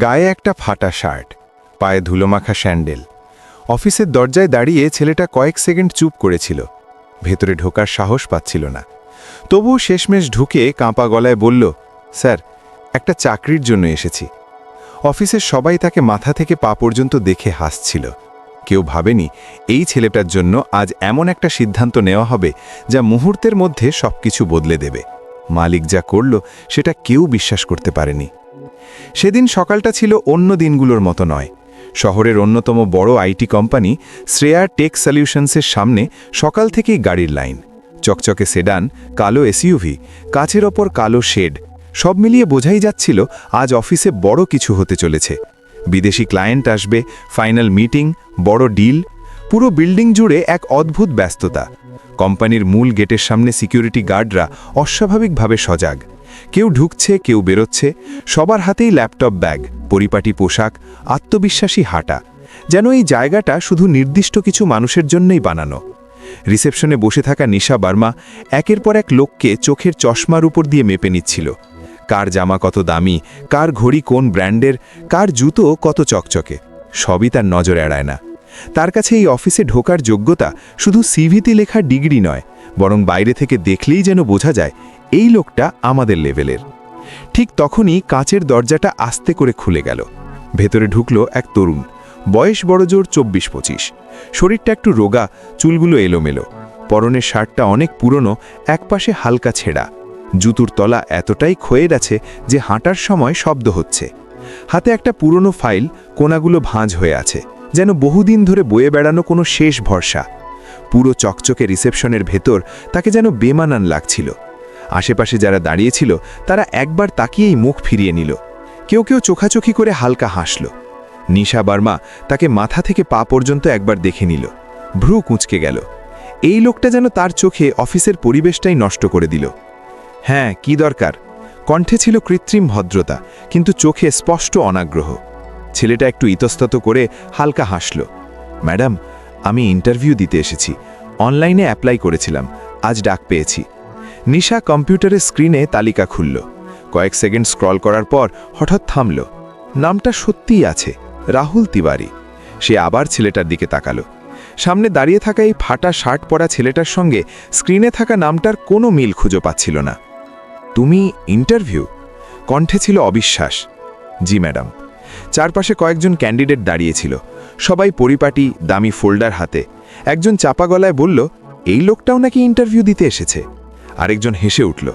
গায়ে একটা ফাটা শার্ট, পায়ে ধুলোমাখা স্যান্ডেল। অফিসের দরজায় দাঁড়িয়ে ছেলেটা কয়েক সেকেন্ড চুপ করেছিল। ভেতরে ঢোকার সাহস পাচ্ছিল না। তবুও শেষমেশ ঢুকে কাঁপা গলায় বলল, স্যার, একটা চাকরির জন্য এসেছি। অফিসের সবাই তাকে মাথা থেকে পা পর্যন্ত দেখে হাসছিল। কেউ ভাবেনি, এই ছেলেটার জন্য আজ এমন একটা সিদ্ধান্ত নেওয়া হবে যা মুহূর্তের মধ্যে সবকিছু বদলে দেবে। মালিক যা করল, সেটা কেউ বিশ্বাস করতে পারেনি। সেদিন সকালটা ছিল অন্য দিনগুলোর মতো নয়। শহরের অন্যতম বড় আইটি কোম্পানি শ্রেয়া টেক সলিউশনসের সামনে সকাল থেকেই গাড়ির লাইন। চকচকে সেডান, কালো এসইউভি কাছের ওপর কালো শেড, সব মিলিয়ে বোঝাই যাচ্ছিল আজ অফিসে বড় কিছু হতে চলেছে। বিদেশি ক্লায়েন্ট আসবে, ফাইনাল মিটিং, বড় ডিল, পুরো বিল্ডিং জুড়ে এক অদ্ভুত ব্যস্ততা। কোম্পানির মূল গেটের সামনে সিকিউরিটি গার্ডরা অস্বাভাবিকভাবে সজাগ। কেউ ঢুকছে, কেউ বেরোচ্ছে, সবার হাতেই ল্যাপটপ ব্যাগ, পরিপাটি পোশাক, আত্মবিশ্বাসী হাঁটা। যেন এই জায়গাটা শুধু নির্দিষ্ট কিছু মানুষের জন্যই বানানো। রিসেপশনে বসে থাকা নিশা বার্মা একের পর এক লোককে চোখের চশমার উপর দিয়ে মেপে নিচ্ছিল। কার জামা কত দামি, কার ঘড়ি কোন ব্র্যান্ডের, কার জুতো কত চকচকে, সবই তার নজর এড়ায় না। তার কাছে এই অফিসে ঢোকার যোগ্যতা শুধু সিভিতে লেখা ডিগ্রি নয়, বরং বাইরে থেকে দেখলেই যেন বোঝা যায় এই লোকটা আমাদের লেভেলের। ঠিক তখনই কাঁচের দরজাটা আস্তে করে খুলে গেল। ভেতরে ঢুকলো এক তরুণ। বয়স বড়জোর চব্বিশ পঁচিশ শরীরটা একটু রোগা, চুলগুলো এলোমেলো। পরনের শার্টটা অনেক পুরনো, একপাশে হালকা ছেঁড়া। জুতুর তলা এতটাই ক্ষয়ে গেছে যে হাঁটার সময় শব্দ হচ্ছে। হাতে একটা পুরনো ফাইল, কোনাগুলো ভাঁজ হয়ে আছে। যেন বহুদিন ধরে বয়ে বেড়ানো কোনো শেষ ভরসা। পুরো চকচকে রিসেপশনের ভেতর তাকে যেন বেমানান লাগছিল। আশেপাশে যারা দাঁড়িয়েছিল, তারা একবার তাকিয়েই মুখ ফিরিয়ে নিল। কেউ কেউ চোখাচোখি করে হালকা হাসল। নিশা বার্মা তাকে মাথা থেকে পা পর্যন্ত একবার দেখে নিল। ভ্রু কুঁচকে গেল। এই লোকটা যেন তার চোখে অফিসের পরিবেশটাই নষ্ট করে দিল। হ্যাঁ কি দরকার? কণ্ঠে ছিল কৃত্রিম ভদ্রতা, কিন্তু চোখে স্পষ্ট অনাগ্রহ। ছেলেটা একটু ইতস্তত করে হালকা হাসল। ম্যাডাম, আমি ইন্টারভিউ দিতে এসেছি। অনলাইনে অ্যাপ্লাই করেছিলাম। আজ ডাক পেয়েছি। নিশা কম্পিউটারের স্ক্রিনে তালিকা খুলল। কয়েক সেকেন্ড স্ক্রল করার পর হঠাৎ থামল। নামটা সত্যিই আছে, রাহুল তিওয়ারি। সে আবার ছেলেটার দিকে তাকালো। সামনে দাঁড়িয়ে থাকা এই ফাটা শার্ট পরা ছেলেটার সঙ্গে স্ক্রিনে থাকা নামটার কোনো মিল খুঁজে পাচ্ছিল না। তুমি ইন্টারভিউ? কণ্ঠে ছিল অবিশ্বাস। জি, ম্যাডাম। চারপাশে কয়েকজন ক্যান্ডিডেট দাঁড়িয়েছিল। সবাই পরিপাটি, দামি ফোল্ডার হাতে। একজন চাপা গলায় বলল, এই লোকটাও নাকি ইন্টারভিউ দিতে এসেছে? আরেকজন হেসে উঠল,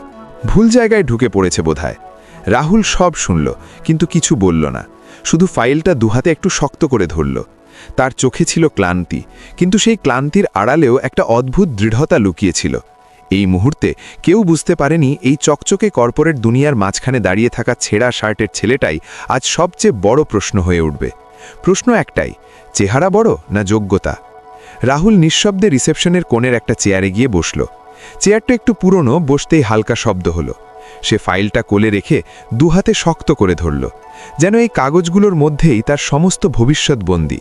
ভুল জায়গায় ঢুকে পড়েছে বোধহয়। রাহুল সব শুনল, কিন্তু কিছু বলল না। শুধু ফাইলটা দুহাতে একটু শক্ত করে ধরল। তার চোখে ছিল ক্লান্তি, কিন্তু সেই ক্লান্তির আড়ালেও একটা অদ্ভুত দৃঢ়তা লুকিয়েছিল। এই মুহূর্তে কেউ বুঝতে পারেনি এই চকচকে কর্পোরেট দুনিয়ার মাঝখানে দাঁড়িয়ে থাকা ছেঁড়া শার্টের ছেলেটাই আজ সবচেয়ে বড় প্রশ্ন হয়ে উঠবে। প্রশ্ন একটাই, চেহারা বড় না যোগ্যতা? রাহুল নিঃশব্দে রিসেপশনের কোণের একটা চেয়ারে গিয়ে বসল। চেয়ারটা একটু পুরনো, বসতেই হালকা শব্দ হলো। সে ফাইলটা কোলে রেখে দুহাতে শক্ত করে ধরল, যেন এই কাগজগুলোর মধ্যেই তার সমস্ত ভবিষ্যৎ বন্দী।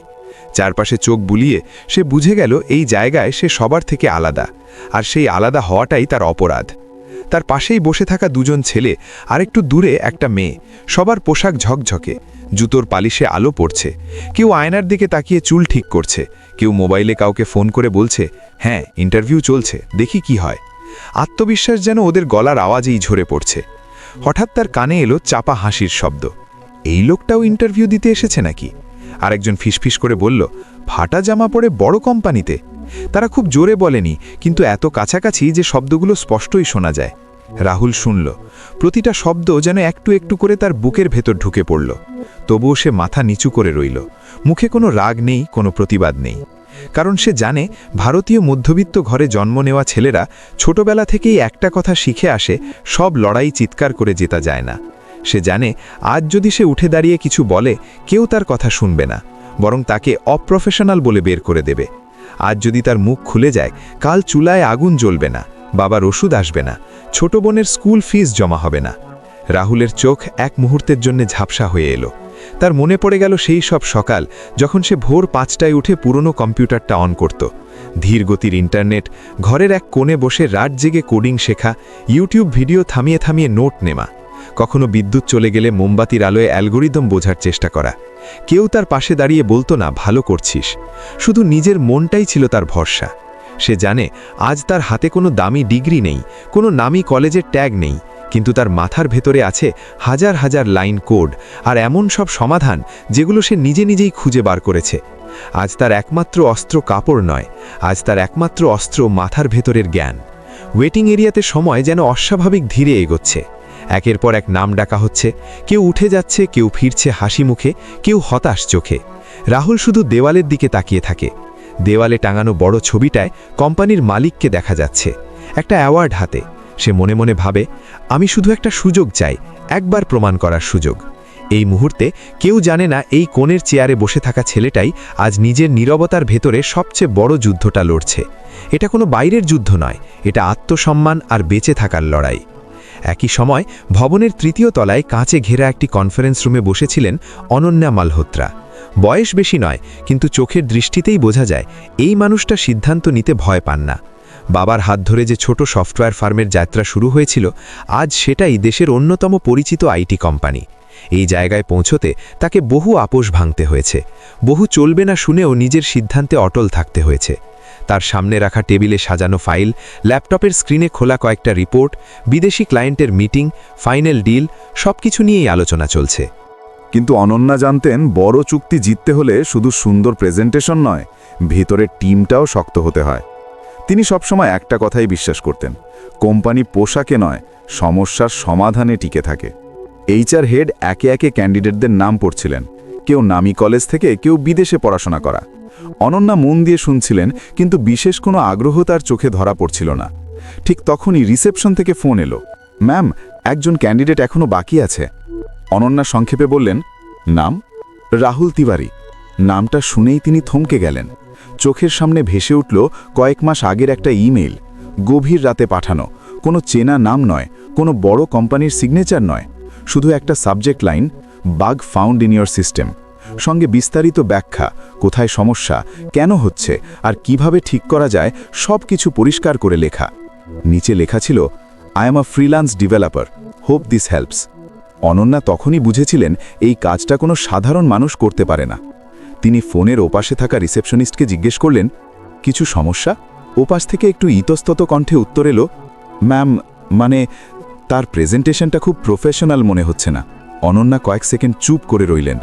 চারপাশে চোখ বুলিয়ে সে বুঝে গেল এই জায়গায় সে সবার থেকে আলাদা, আর সেই আলাদা হওয়াটাই তার অপরাধ। তার পাশেই বসে থাকা দুজন ছেলে আর একটু দূরে একটা মেয়ে, সবার পোশাক ঝকঝকে। জুতোর পালিশে আলো পড়ছে। কেউ আয়নার দিকে তাকিয়ে চুল ঠিক করছে। কেউ মোবাইলে কাউকে ফোন করে বলছে হ্যাঁ ইন্টারভিউ চলছে, দেখি কি হয়। আত্মবিশ্বাস যেন ওদের গলার আওয়াজেই ঝরে পড়ছে। হঠাৎ তার কানে এলো চাপা হাসির শব্দ। এই লোকটাও ইন্টারভিউ দিতে এসেছে নাকি? আরেকজন ফিসফিস করে বলল, ফাটা জামা পরে বড় কোম্পানিতে। তারা খুব জোরে বলেনি, কিন্তু এত কাছাকাছি যে শব্দগুলো স্পষ্টই শোনা যায়। রাহুল শুনল। প্রতিটা শব্দ যেন একটু একটু করে তার বুকের ভেতর ঢুকে পড়ল। তবুও সে মাথা নিচু করে রইল। মুখে কোনো রাগ নেই, কোনো প্রতিবাদ নেই। কারণ সে জানে, ভারতীয় মধ্যবিত্ত ঘরে জন্ম নেওয়া ছেলেরা ছোটবেলা থেকেই একটা কথা শিখে আসে, সব লড়াই চিৎকার করে জেতা যায় না। সে জানে, আজ যদি সে উঠে দাঁড়িয়ে কিছু বলে, কেউ তার কথা শুনবে না, বরং তাকে অপ্রফেশনাল বলে বের করে দেবে। আজ যদি তার মুখ খুলে যায়, কাল চুলায় আগুন জ্বলবে না। বাবার ওষুধ আসবে না, ছোট বোনের স্কুল ফিস জমা হবে না। রাহুলের চোখ এক মুহূর্তের জন্য ঝাপসা হয়ে এলো। তার মনে পড়ে গেল সেই সব সকাল যখন সে ভোর পাঁচটায় উঠে পুরনো কম্পিউটারটা অন করত। ধীর গতির ইন্টারনেট, ঘরের এক কোণে বসে রাত জেগে কোডিং শেখা, ইউটিউব ভিডিও থামিয়ে থামিয়ে নোট নেমা, কখনো বিদ্যুৎ চলে গেলে মোমবাতির আলোয় অ্যালগোরিদম বোঝার চেষ্টা করা। কেউ তার পাশে দাঁড়িয়ে বলতো, না, ভালো করছিস। শুধু নিজের মনটাই ছিল তার ভরসা। সে জানে আজ তার হাতে কোনো দামি ডিগ্রি নেই, কোনো নামি কলেজের ট্যাগ নেই, কিন্তু তার মাথার ভেতরে আছে হাজার হাজার লাইন কোড আর এমন সব সমাধান যেগুলো সে নিজে নিজেই খুঁজে বার করেছে। আজ তার একমাত্র অস্ত্র কাপড় নয়, আজ তার একমাত্র অস্ত্র মাথার ভেতরের জ্ঞান। ওয়েটিং এরিয়াতে সময় যেন অস্বাভাবিক ধীরে এগোচ্ছে। একের পর এক নাম ডাকা হচ্ছে, কেউ উঠে যাচ্ছে, কেউ ফিরছে হাসি মুখে, কেউ হতাশ চোখে। রাহুল শুধু দেওয়ালের দিকে তাকিয়ে থাকে। দেওয়ালে টাঙানো বড় ছবিটায় কোম্পানির মালিককে দেখা যাচ্ছে। একটা অ্যাওয়ার্ড হাতে। সে মনে মনে ভাবে, আমি শুধু একটা সুযোগ চাই, একবার প্রমাণ করার সুযোগ। এই মুহূর্তে কেউ জানে না এই কোণের চেয়ারে বসে থাকা ছেলেটাই আজ নিজের নীরবতার ভেতরে সবচেয়ে বড় যুদ্ধটা লড়ছে। এটা কোনো বাইরের যুদ্ধ নয়, এটা আত্মসম্মান আর বেঁচে থাকার লড়াই। একই সময় ভবনের তৃতীয় তলায় কাঁচে ঘেরা একটি কনফারেন্স রুমে বসেছিলেন অনন্যা মালহোত্রা। বয়স বেশি নয়, কিন্তু চোখের দৃষ্টিতেই বোঝা যায়, এই মানুষটা সিদ্ধান্ত নিতে ভয় পান না। বাবার হাত ধরে যে ছোট সফটওয়্যার ফার্মের যাত্রা শুরু হয়েছিল, আজ সেটাই দেশের অন্যতম পরিচিত আইটি কোম্পানি। এই জায়গায় পৌঁছতে তাকে বহু আপোষ ভাঙতে হয়েছে। বহু চলবে না শুনেও নিজের সিদ্ধান্তে অটল থাকতে হয়েছে। তার সামনে রাখা টেবিলে সাজানো ফাইল, ল্যাপটপের স্ক্রিনে খোলা কয়েকটা রিপোর্ট, বিদেশি ক্লায়েন্টের মিটিং, ফাইনাল ডিল সব কিছু নিয়েই আলোচনা চলছে। কিন্তু অনন্যা জানতেন, বড় চুক্তি জিততে হলে শুধু সুন্দর প্রেজেন্টেশন নয় ভেতরের টিমটাও শক্ত হতে হয়। তিনি সবসময় একটা কথাই বিশ্বাস করতেন, কোম্পানি পোশাকে নয়, সমস্যার সমাধানে টিকে থাকে। এইচআর হেড একে একে ক্যান্ডিডেটদের নাম পড়ছিলেন। কেউ নামি কলেজ থেকে কেউ বিদেশে পড়াশোনা করা। অনন্যা মন দিয়ে শুনছিলেন, কিন্তু বিশেষ কোনো আগ্রহ তার চোখে ধরা পড়ছিল না। ঠিক তখনই রিসেপশন থেকে ফোন এলো। ম্যাম, একজন ক্যান্ডিডেট এখনও বাকি আছে। অনন্যা সংক্ষেপে বললেন, নাম? রাহুল তিওয়ারি। নামটা শুনেই তিনি থমকে গেলেন। চোখের সামনে ভেসে উঠল কয়েক মাস আগের একটা ইমেল গভীর রাতে পাঠানো। কোনো চেনা নাম নয়। কোনো বড় কোম্পানির সিগনেচার নয়। শুধু একটা subject line. Bug found in your system. সঙ্গে বিস্তারিত ব্যাখ্যা, কোথায় সমস্যা, কেন হচ্ছে, আর কীভাবে ঠিক করা যায় সব কিছু পরিষ্কার করে লেখা। নিচে লেখা ছিল I am a freelance developer hope this helps Ananya তখনই বুঝেছিলেন, এই কাজটা কোনো সাধারণ মানুষ করতে পারে না। তিনি ফোনের ওপাশে থাকা রিসেপশনিস্টকে জিজ্ঞেস করলেন, কিছু সমস্যা? ওপাশ থেকে একটু ইতস্তত কণ্ঠে উত্তর এলো ম্যাম মানে তার প্রেজেন্টেশনটা খুব প্রফেশনাল মনে হচ্ছে না। অনন্যা কয়েক সেকেন্ড চুপ করে রইলেন।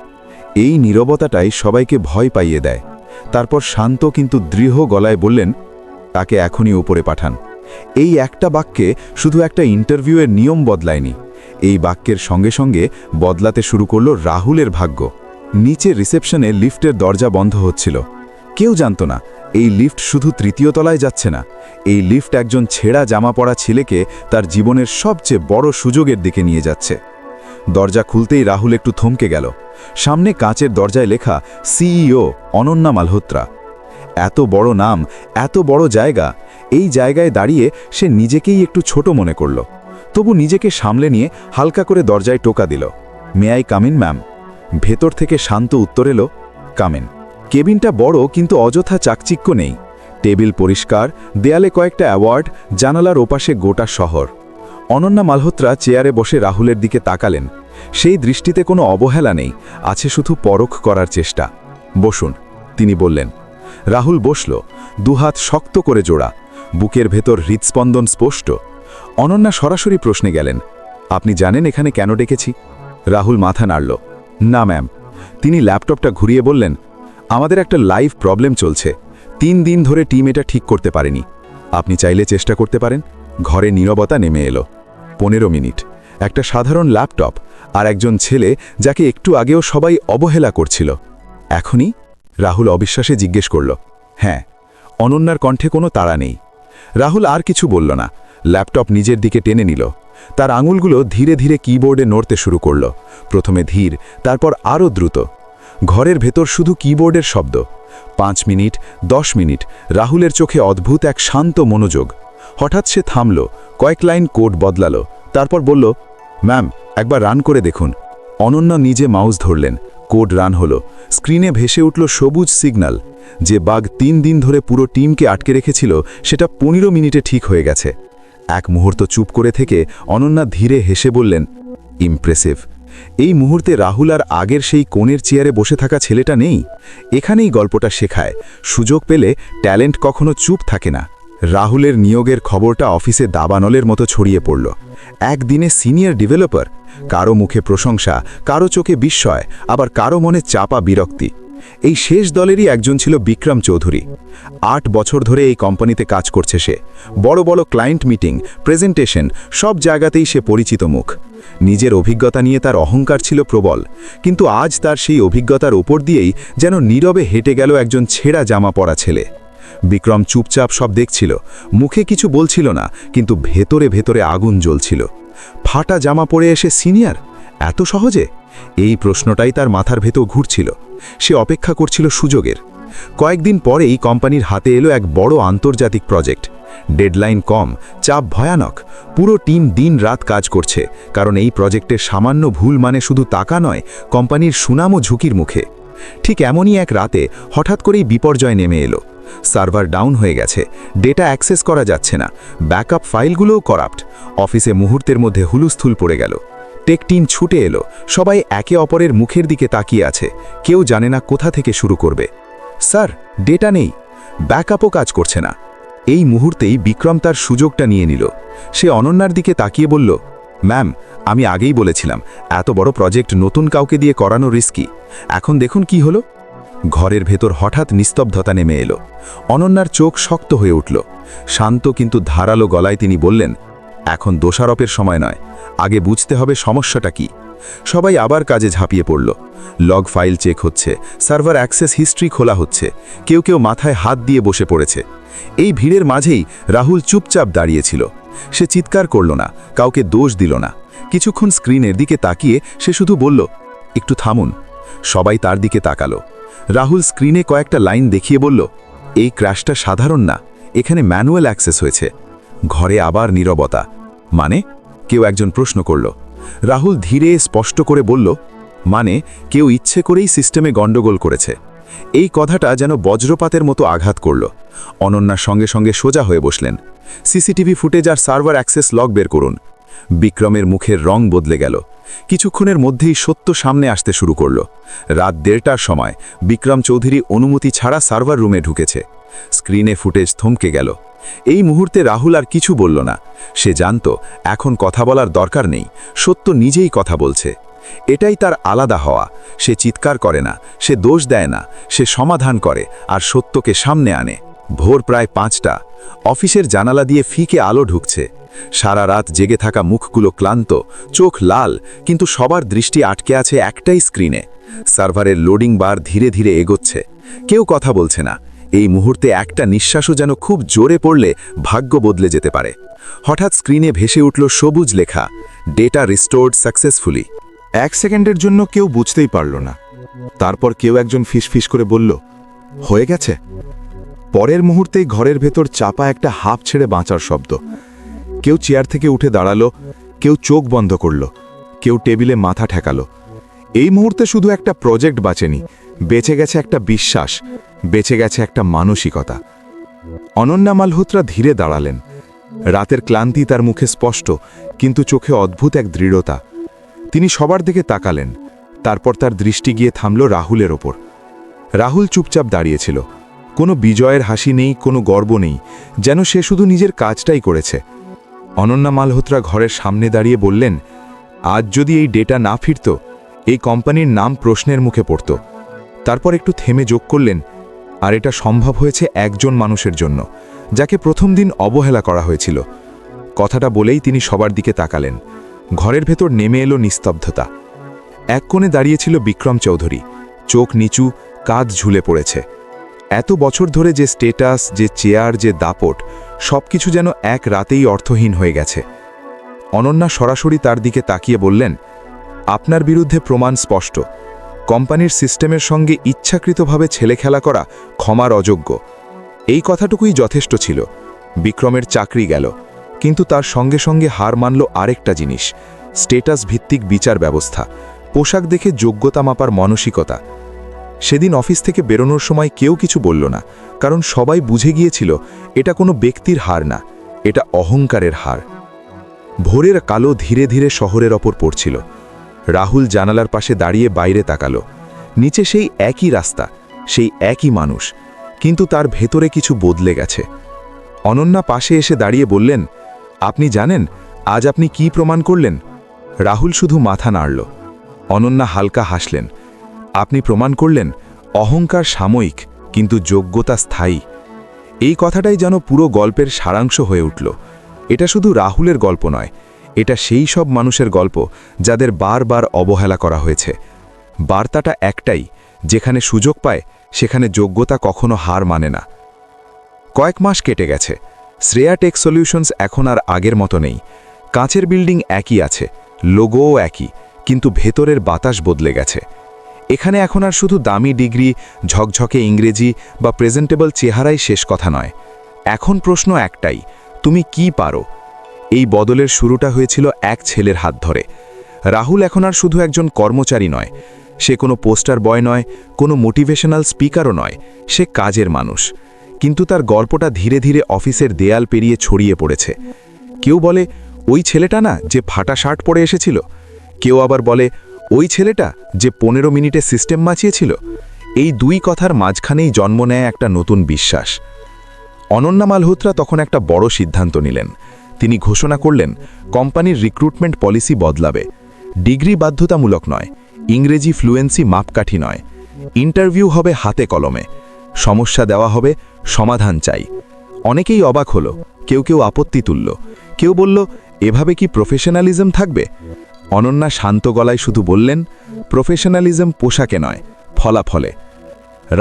এই নীরবতাটাই সবাইকে ভয় পাইয়ে দেয়। তারপর শান্ত কিন্তু দৃঢ় গলায় বললেন, তাকে এখনই ওপরে পাঠান। এই একটা বাক্যে শুধু একটা ইন্টারভিউয়ের নিয়ম বদলায়নি। এই বাক্যের সঙ্গে সঙ্গে বদলাতে শুরু করল রাহুলের ভাগ্য। নিচে রিসেপশনে লিফটের দরজা বন্ধ হচ্ছিল। কেউ জানত না, এই লিফট শুধু তৃতীয় তলায় যাচ্ছে না। এই লিফট একজন ছেঁড়া জামা পরা ছেলেকে তার জীবনের সবচেয়ে বড় সুযোগের দিকে নিয়ে যাচ্ছে। দরজা খুলতেই রাহুল একটু থমকে গেল। সামনে কাঁচের দরজায় লেখা, সিইও অনন্যা মালহোত্রা। এত বড় নাম, এত বড় জায়গা, এই জায়গায় দাঁড়িয়ে সে নিজেকেই একটু ছোট মনে করল। তবু নিজেকে সামলে নিয়ে হালকা করে দরজায় টোকা দিল। May I come in ma'am? ভেতর থেকে শান্ত উত্তর এলো কামেন কেবিনটা বড়, কিন্তু অযথা চাকচিক্য নেই। টেবিল পরিষ্কার, দেয়ালে কয়েকটা অ্যাওয়ার্ড, জানালার ওপাশে গোটা শহর। অনন্যা মালহোত্রা চেয়ারে বসে রাহুলের দিকে তাকালেন। সেই দৃষ্টিতে কোনো অবহেলা নেই, আছে শুধু পরখ করার চেষ্টা। বসুন, তিনি বললেন। রাহুল বসল, দুহাত শক্ত করে জোড়া, বুকের ভেতর হৃৎস্পন্দন স্পষ্ট। অনন্যা সরাসরি প্রশ্নে গেলেন, আপনি জানেন এখানে কেন ডেকেছি? রাহুল মাথা নাড়ল, না, ম্যাম। তিনি ল্যাপটপটা ঘুরিয়ে বললেন, আমাদের একটা লাইভ প্রবলেম চলছে। তিন দিন ধরে টিম এটা ঠিক করতে পারেনি। আপনি চাইলে চেষ্টা করতে পারেন। ঘরে নীরবতা নেমে এলো। পনেরো মিনিট। একটা সাধারণ ল্যাপটপ আর একজন ছেলে যাকে একটু আগেও সবাই অবহেলা করছিল। এখনই রাহুল অবিশ্বাসে জিজ্ঞেস করল হ্যাঁ অনন্যার কণ্ঠে কোনো তাড়া নেই। রাহুল আর কিছু বলল না। ল্যাপটপ নিজের দিকে টেনে নিল। তার আঙুলগুলো ধীরে ধীরে কিবোর্ডে নড়তে শুরু করল। প্রথমে ধীর, তারপর আরও দ্রুত। ঘরের ভেতর শুধু কিবোর্ডের শব্দ। পাঁচ মিনিট, দশ মিনিট, রাহুলের চোখে অদ্ভুত এক শান্ত মনোযোগ। হঠাৎ সে থামল, কয়েক লাইন কোড বদলালো, তারপর বলল, ম্যাম, একবার রান করে দেখুন। অনন্যা নিজে মাউস ধরলেন, কোড রান হলো, স্ক্রিনে ভেসে উঠল সবুজ সিগন্যাল যে বাঘ তিন দিন ধরে পুরো টিমকে আটকে রেখেছিল, সেটা পনেরো মিনিটে ঠিক হয়ে গেছে। এক মুহূর্ত চুপ করে থেকে অনন্যা ধীরে হেসে বললেন, ইমপ্রেসিভ। এই মুহূর্তে রাহুল আর আগের সেই কোণের চেয়ারে বসে থাকা ছেলেটা নেই? এখানেই গল্পটা শেখায়। সুযোগ পেলে ট্যালেন্ট কখনো চুপ থাকে না। রাহুলের নিয়োগের খবরটা অফিসে দাবানলের মতো ছড়িয়ে পড়ল। একদিনে সিনিয়র ডেভেলপার, কারও মুখে প্রশংসা, কারও চোখে বিস্ময়, আবার কারও মনে চাপা বিরক্তি। এই শেষ দলেরই একজন ছিল বিক্রম চৌধুরী। আট বছর ধরে এই কোম্পানিতে কাজ করছে সে। বড় বড় ক্লায়েন্ট মিটিং, প্রেজেন্টেশন, সব জায়গাতেই সে পরিচিত মুখ। নিজের অভিজ্ঞতা নিয়ে তার অহংকার ছিল প্রবল, কিন্তু আজ তার সেই অভিজ্ঞতার ওপর দিয়েই যেন নীরবে হেঁটে গেল একজন ছেঁড়া জামা পরা ছেলে। বিক্রম চুপচাপ সব দেখছিল। মুখে কিছু বলছিল না, কিন্তু ভেতরে ভেতরে আগুন জ্বলছিল। ফাটা জামা পরে এসে সিনিয়র? এত সহজে? এই প্রশ্নটাই তার মাথার ভেতর ঘুরছিল। সে অপেক্ষা করছিল সুযোগের। কয়েকদিন পরেই কোম্পানির হাতে এলো এক বড় আন্তর্জাতিক প্রজেক্ট। ডেডলাইন কম, চাপ ভয়ানক। পুরো টিম দিন রাত কাজ করছে, কারণ এই প্রজেক্টের সামান্য ভুল মানে শুধু টাকা নয়, কোম্পানির সুনামও ঝুঁকির মুখে। ঠিক এমনই এক রাতে হঠাৎ করেই বিপর্যয় নেমে এলো। সার্ভার ডাউন হয়ে গেছে। ডেটা অ্যাক্সেস করা যাচ্ছে না। ব্যাকআপ ফাইলগুলোও করাপ্ট। অফিসে মুহূর্তের মধ্যে হুলুস্থুল পড়ে গেল। টেক টিম ছুটে এলো। সবাই একে অপরের মুখের দিকে তাকিয়ে আছে। কেউ জানে না কোথা থেকে শুরু করবে। স্যার, ডেটা নেই। ব্যাকআপও কাজ করছে না। এই মুহূর্তেই বিক্রম তার সুযোগটা নিয়ে নিল। সে অনন্যার দিকে তাকিয়ে বলল, ম্যাম, আমি আগেই বলেছিলাম, এত বড় প্রজেক্ট নতুন কাউকে দিয়ে করানো রিস্কি এখন দেখুন কি হলো। ঘরের ভেতর হঠাৎ নিস্তব্ধতা নেমে এলো। অনন্যার চোখ শক্ত হয়ে উঠল। শান্ত কিন্তু ধারালো গলায় তিনি বললেন, এখন দোষারোপের সময় নয়। আগে বুঝতে হবে সমস্যাটা কি। সবাই আবার কাজে ঝাঁপিয়ে পড়ল। লগ ফাইল চেক হচ্ছে, সার্ভার অ্যাক্সেস হিস্ট্রি খোলা হচ্ছে, কেউ কেউ মাথায় হাত দিয়ে বসে পড়েছে। এই ভিড়ের মাঝেই রাহুল চুপচাপ দাঁড়িয়েছিল। সে চিৎকার করল না, কাউকে দোষ দিল না। কিছুক্ষণ স্ক্রিনের দিকে তাকিয়ে সে শুধু বলল, একটু থামুন। সবাই তার দিকে তাকালো। রাহুল স্ক্রিনে কয়েকটা লাইন দেখিয়ে বলল, এই ক্র্যাশটা সাধারণ না, এখানে ম্যানুয়াল অ্যাক্সেস হয়েছে। ঘরে আবার নীরবতা। মানে? কেউ একজন প্রশ্ন করল। রাহুল ধীরে স্পষ্ট করে বলল মানে কেউ ইচ্ছে করেই সিস্টেমে গণ্ডগোল করেছে। এই কথাটা যেন বজ্রপাতের মতো আঘাত করল। অনন্যার সঙ্গে সঙ্গে সোজা হয়ে বসলেন। সিসিটিভি ফুটেজ আর সার্ভার অ্যাক্সেস লগ বের করুন। বিক্রমের মুখের রং বদলে গেল। কিছুক্ষণের মধ্যেই সত্য সামনে আসতে শুরু করল। রাত দেড়টার সময় বিক্রম চৌধুরী অনুমতি ছাড়া সার্ভার রুমে ঢুকেছে। স্ক্রিনে ফুটেজ থমকে গেল। এই মুহূর্তে রাহুল আর কিছু বলল না। সে জানত, এখন কথা বলার দরকার নেই। সত্য নিজেই কথা বলছে। এটাই তার আলাদা হওয়া। সে চিৎকার করে না, সে দোষ দেয় না, সে সমাধান করে আর সত্যকে সামনে আনে। ভোর প্রায় পাঁচটা। অফিসের জানালা দিয়ে ফিকে আলো ঢুকছে। সারা রাত জেগে থাকা মুখগুলো ক্লান্ত, চোখ লাল, কিন্তু সবার দৃষ্টি আটকে আছে একটাই স্ক্রিনে। সার্ভারের লোডিং বার ধীরে ধীরে এগোচ্ছে। কেউ কথা বলছে না। এই মুহূর্তে একটা নিঃশ্বাসও যেন খুব জোরে পড়লে ভাগ্য বদলে যেতে পারে। হঠাৎ স্ক্রিনে ভেসে উঠল সবুজ লেখা ডেটা রিস্টোর্ড সাকসেসফুলি এক সেকেন্ডের জন্য কেউ বুঝতেই পারল না। তারপর কেউ একজন ফিসফিস করে বলল, হয়ে গেছে? পরের মুহূর্তেই ঘরের ভেতর চাপা একটা হাফ ছেড়ে বাঁচার শব্দ। কেউ চেয়ার থেকে উঠে দাঁড়াল, কেউ চোখ বন্ধ করল, কেউ টেবিলে মাথা ঠেকালো। এই মুহূর্তে শুধু একটা প্রজেক্ট বাঁচেনি, বেঁচে গেছে একটা বিশ্বাস, বেঁচে গেছে একটা মানসিকতা। অনন্যা মালহোত্রা ধীরে দাঁড়ালেন। রাতের ক্লান্তি তার মুখে স্পষ্ট, কিন্তু চোখে অদ্ভুত এক দৃঢ়তা। তিনি সবার দিকে তাকালেন, তারপর তার দৃষ্টি গিয়ে থামল রাহুলের ওপর। রাহুল চুপচাপ দাঁড়িয়েছিল। কোনো বিজয়ের হাসি নেই, কোনো গর্ব নেই, যেন সে শুধু নিজের কাজটাই করেছে। অনন্যা মালহোত্রা ঘরের সামনে দাঁড়িয়ে বললেন, আজ যদি এই ডেটা না ফিরত, এই কোম্পানির নাম প্রশ্নের মুখে পড়ত। তারপর একটু থেমে যোগ করলেন, আর এটা সম্ভব হয়েছে একজন মানুষের জন্য, যাকে প্রথম দিন অবহেলা করা হয়েছিল। কথাটা বলেই তিনি সবার দিকে তাকালেন। ঘরের ভেতর নেমে এলো নিস্তব্ধতা। এক কোণে দাঁড়িয়েছিল বিক্রম চৌধুরী। চোখ নিচু, কাঁধ ঝুলে পড়েছে। এত বছর ধরে যে স্টেটাস, যে চেয়ার, যে দাপট, সবকিছু যেন এক রাতেই অর্থহীন হয়ে গেছে। অনন্যা সরাসরি তার দিকে তাকিয়ে বললেন, আপনার বিরুদ্ধে প্রমাণ স্পষ্ট। কোম্পানির সিস্টেমের সঙ্গে ইচ্ছাকৃতভাবে ছেলে খেলা করা ক্ষমার অযোগ্য। এই কথাটুকুই যথেষ্ট ছিল। বিক্রমের চাকরি গেল। কিন্তু তার সঙ্গে সঙ্গে হার মানল আরেকটা জিনিস, স্টেটাস ভিত্তিক বিচার ব্যবস্থা। পোশাক দেখে যোগ্যতা মাপার মানসিকতা। সেদিন অফিস থেকে বেরোনোর সময় কেউ কিছু বলল না, কারণ সবাই বুঝে গিয়েছিল, এটা কোনো ব্যক্তির হার না, এটা অহংকারের হার। ভোরের কালো ধীরে ধীরে শহরের ওপর পড়ছিল। রাহুল জানালার পাশে দাঁড়িয়ে বাইরে তাকালো। নিচে সেই একই রাস্তা, সেই একই মানুষ, কিন্তু তার ভেতরে কিছু বদলে গেছে। অনন্যা পাশে এসে দাঁড়িয়ে বললেন, আপনি জানেন, আজ আপনি কি প্রমাণ করলেন? রাহুল শুধু মাথা নাড়ল। অনন্যা হালকা হাসলেন। আপনি প্রমাণ করলেন, অহংকার সাময়িক, কিন্তু যোগ্যতা স্থায়ী। এই কথাটাই যেন পুরো গল্পের সারাংশ হয়ে উঠল। এটা শুধু রাহুলের গল্প নয়, এটা সেই সব মানুষের গল্প যাদের বারবার অবহেলা করা হয়েছে। বার্তাটা একটাই, যেখানে সুযোগ পায়, সেখানে যোগ্যতা কখনো হার মানে না। কয়েক মাস কেটে গেছে, শ্রেয়া টেক সলিউশনস এখন আর আগের মতো নেই। কাঁচের বিল্ডিং একই আছে, লোগোও একই, কিন্তু ভেতরের বাতাস বদলে গেছে। এখানে এখন আর শুধু দামি ডিগ্রি, ঝকঝকে ইংরেজি বা প্রেজেন্টেবল চেহারাই শেষ কথা নয়। এখন প্রশ্ন একটাই, তুমি কি পারো? এই বদলের শুরুটা হয়েছিল এক ছেলের হাত ধরে। রাহুল এখন আর শুধু একজন কর্মচারী নয়, সে কোনো পোস্টার বয় নয়, কোনো মোটিভেশনাল স্পিকারও নয়, সে কাজের মানুষ। কিন্তু তার গল্পটা ধীরে ধীরে অফিসের দেয়াল পেরিয়ে ছড়িয়ে পড়েছে। কেউ বলে, ওই ছেলেটা না যে ফাটা শার্ট পরে এসেছিল? কেউ আবার বলে ওই ছেলেটা যে পনেরো মিনিটে সিস্টেম মাচিয়েছিল এই দুই কথার মাঝখানেই জন্ম নেয় একটা নতুন বিশ্বাস। অনন্যা মালহোত্রা তখন একটা বড় সিদ্ধান্ত নিলেন। তিনি ঘোষণা করলেন, কোম্পানির রিক্রুটমেন্ট পলিসি বদলাবে। ডিগ্রি বাধ্যতামূলক নয়, ইংরেজি ফ্লুয়েন্সি মাপকাঠি নয়। ইন্টারভিউ হবে হাতে কলমে। সমস্যা দেওয়া হবে, সমাধান চাই। অনেকেই অবাক হলো, কেউ কেউ আপত্তি তুলল। কেউ বলল, এভাবে কি প্রফেশনালিজম থাকবে? অনন্যা শান্ত গলায় শুধু বললেন, প্রফেশনালিজম পোশাকে নয়, ফলাফলে।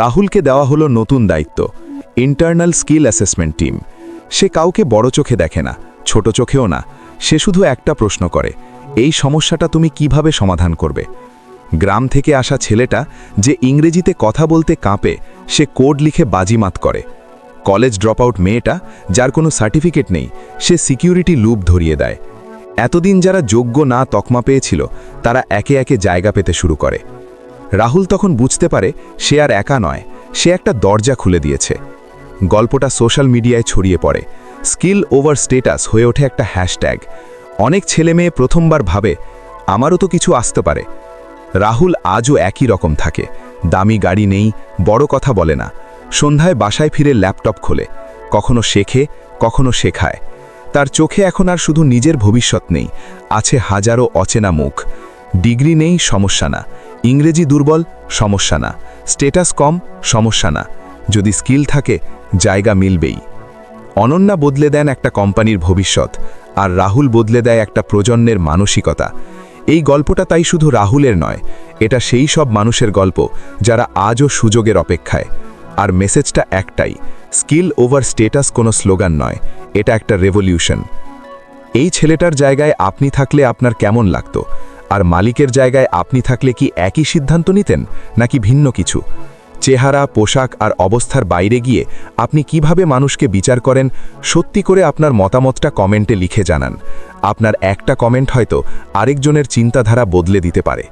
রাহুলকে দেওয়া হলো নতুন দায়িত্ব, ইন্টারনাল স্কিল অ্যাসেসমেন্ট টিম। সে কাউকে বড় চোখে দেখে না, ছোট চোখেও না, সে শুধু একটা প্রশ্ন করে, এই সমস্যাটা তুমি কীভাবে সমাধান করবে? গ্রাম থেকে আসা ছেলেটা যে ইংরেজিতে কথা বলতে কাঁপে, সে কোড লিখে বাজিমাত করে। কলেজ ড্রপ আউট মেয়েটা, যার কোনো সার্টিফিকেট নেই, সে সিকিউরিটি লুপ ধরিয়ে দেয়। এতদিন যারা যোগ্য না তকমা পেয়েছিল, তারা একে একে জায়গা পেতে শুরু করে। রাহুল তখন বুঝতে পারে, সে আর একা নয়, সে একটা দরজা খুলে দিয়েছে। গল্পটা সোশ্যাল মিডিয়ায় ছড়িয়ে পড়ে। স্কিল ওভার স্টেটাস হয়ে ওঠে একটা হ্যাশট্যাগ। অনেক ছেলে মেয়ে প্রথমবার ভাবে, আমারও তো কিছু আসতে পারে। রাহুল আজও একই রকম থাকে। দামি গাড়ি নেই, বড় কথা বলে না। সন্ধ্যায় বাসায় ফিরে ল্যাপটপ খোলে। কখনো শেখে, কখনো শেখায়। তার চোখে এখন আর শুধু নিজের ভবিষ্যৎ নেই, আছে হাজারো অচেনা মুখ। ডিগ্রি নেই, সমস্যা না। ইংরেজি দুর্বল, সমস্যা না। স্টেটাস কম, সমস্যা না। যদি স্কিল থাকে, জায়গা মিলবেই। অনন্যা বদলে দেন একটা কোম্পানির ভবিষ্যৎ, আর রাহুল বদলে দেয় একটা প্রজন্মের মানসিকতা। এই গল্পটা তাই শুধু রাহুলের নয়, এটা সেই সব মানুষের গল্প, যারা আজও সুযোগের অপেক্ষায়। আর মেসেজটা একটাই, স্কিল ওভার স্টেটাস কোনো স্লোগান নয়, এটা একটা রেভলিউশন। এই ছেলেটার জায়গায় আপনি থাকলে আপনার কেমন লাগতো? আর মালিকের জায়গায় আপনি থাকলে কি একই সিদ্ধান্ত নিতেন, নাকি ভিন্ন কিছু? চেহারা, পোশাক আর অবস্থার বাইরে গিয়ে আপনি কীভাবে মানুষকে বিচার করেন, সত্যি করে আপনার মতামতটা কমেন্টে লিখে জানান। আপনার একটা কমেন্ট হয়তো আরেকজনের চিন্তাধারা বদলে দিতে পারে।